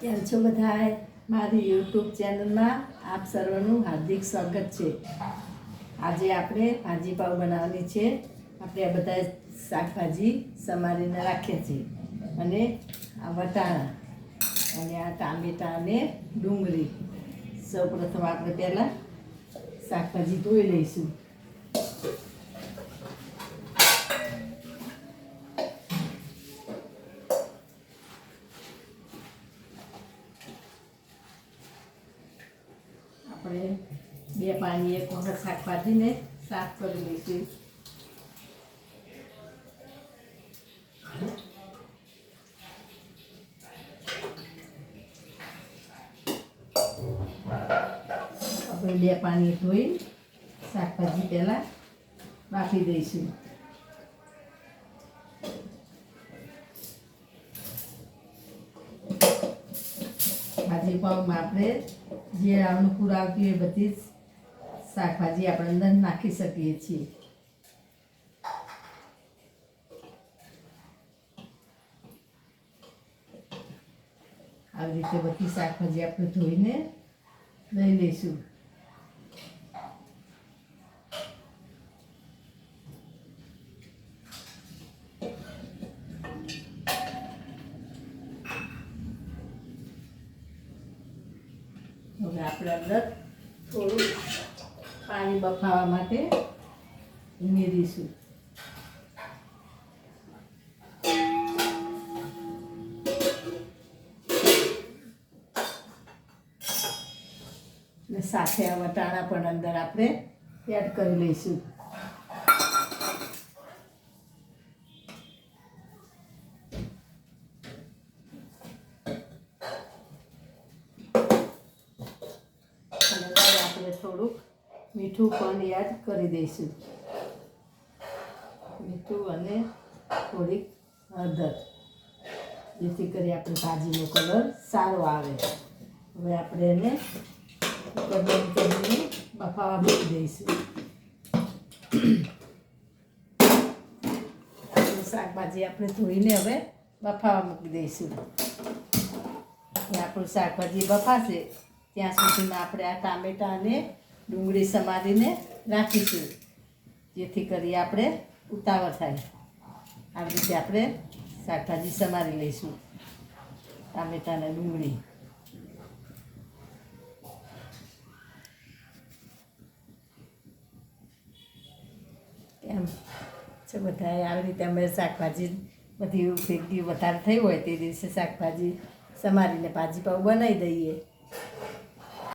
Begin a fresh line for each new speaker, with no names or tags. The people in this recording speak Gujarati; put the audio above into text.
કેમ છો બધા મારી યુટ્યુબ ચેનલમાં આપ સર્વનું હાર્દિક સ્વાગત છે. આજે આપણે ભાજી પાવ બનાવવાની છે. આપણે આ બધા શાકભાજી સમારીને રાખ્યા છે. અને આ વટાણા અને આ ટામેટાં અને ડુંગળી. સૌપ્રથમ આપણે પહેલાં શાકભાજી ધોઈ લઈશું. આપણે બે પાણી, એક વખત શાકભાજીને સાફ કરી લઈશું. આપણે બે પાણી ધોઈ શાકભાજી પહેલાં બાફી દઈશું. પાવમાં આપણે જે અનુકૂળ આવતી હોય બધી જ શાકભાજી આપણે અંદર નાખી શકીએ છીએ. આવી રીતે બધી શાકભાજી આપણે ધોઈને લઈ લઈશું. હવે આપણે અંદર થોડું પાણી બફાવા માટે ઉમેરીશું. સાથે આ વટાણા પણ અંદર આપણે એડ કરી લઈશું અને અંદર આપણે થોડુંક મીઠું પણ યાદ કરી દઈશું. મીઠું અને થોડીક હળદર. જેથી કરી આપણે ભાજીનો કલર સારો આવે. હવે આપણે એને કુકર કરીને બફાવા મૂકી દઈશું. શાકભાજી આપણે ધોઈને હવે બફાવા મૂકી દઈશું. આપણું શાકભાજી બફાશે. ત્યાં સુધીમાં આપણે આ ટામેટાં અને ડુંગળી સમારીને રાખીશું, જેથી કરી આપણે ઉતાવળ થાય. આવી રીતે આપણે શાકભાજી સમારી લઈશું, ટામેટાં અને ડુંગળી. એમ છે બધા આવી રીતે અમે શાકભાજી બધી ભેગી વધારે થઈ હોય તે દિવસે શાકભાજી સમારીને ભાજી પાવ બનાવી દઈએ.